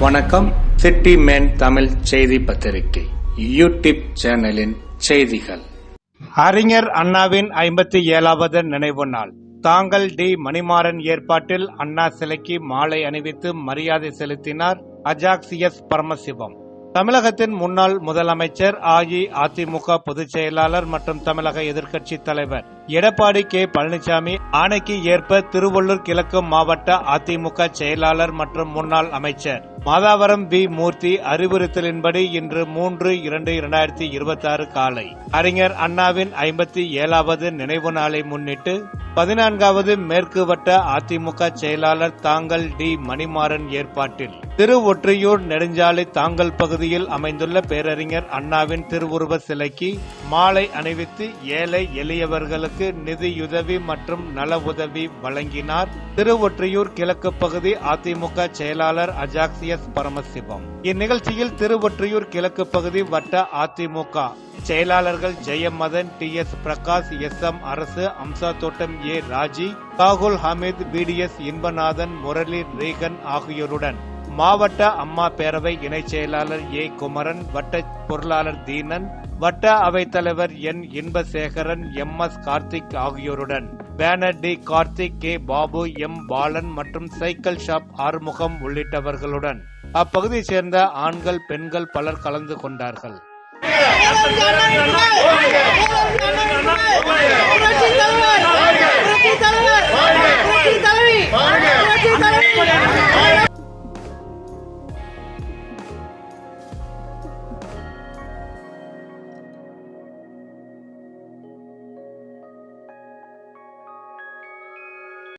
வணக்கம். City man Tamil செய்தி பத்திரிகை யூடியூப் சேனலின் செய்திகள். அறிஞர் அண்ணாவின் ஐம்பத்தி ஏழாவது நினைவு நாள். தாங்கள் டி மணிமாறன் ஏற்பாட்டில் அண்ணா சிலைக்கு மாலை அணிவித்து மரியாதை செலுத்தினார் அஜாக்சியஸ் பரமசிவம். தமிழகத்தின் முன்னாள் முதலமைச்சர் அஇஅதிமுக பொதுச் செயலாளர் மற்றும் தமிழக எதிர்க்கட்சித் தலைவர் எடப்பாடி கே. பழனிசாமி ஆணைக்கு ஏற்ப திருவள்ளூர் கிழக்கு மாவட்ட அதிமுக செயலாளர் மற்றும் முன்னாள் அமைச்சர் மாதாவரம் வி. மூர்த்தி அறிவுறுத்தலின்படி இன்று மூன்று இரண்டு இரண்டாயிரத்தி இருபத்தி ஆறு காலை அறிஞர் அண்ணாவின் ஐம்பத்தி ஏழாவது நினைவு நாளை முன்னிட்டு பதினான்காவது மேற்கு வட்ட அதிமுக செயலாளர் தாங்கள் டி மணிமாறன் ஏற்பாட்டில் திரு ஒற்றையூர் நெடுஞ்சாலை தாங்கல் பகுதியில் அமைந்துள்ள பேரறிஞர் அண்ணாவின் திருவுருவ சிலைக்கு மாலை அணிவித்து ஏழை எளியவர்களுக்கு நிதியுதவி மற்றும் நல உதவி வழங்கினார் திரு ஒற்றையூர் கிழக்கு பகுதி அதிமுக செயலாளர் அஜாக்சியஸ் பரமசிவம். இந்நிகழ்ச்சியில் திருவொற்றியூர் கிழக்கு பகுதி வட்ட அதிமுக செயலாளர்கள் Jayamathan T S Prakash S M Arasu Amsa Thottam A. Raji Kagul Hameed PDS Inbanathan Murali Regan ஆகியோருடன் மாவட்ட அம்மா பேரவை இணைச் செயலாளர் ஏ. குமரன் வட்ட பொருளாளர் தீனன் வட்ட அவைத்தலைவர் N. Inbasekaran M. S. Karthik ஆகியோருடன் banner T. Karthik K. Babu M. Balan மற்றும் சைக்கிள் ஷாப் ஆறுமுகம் உள்ளிட்டவர்களுடன் அப்பகுதியைச் சேர்ந்த ஆண்கள் பெண்கள் பலர் கலந்து கொண்டார்கள்.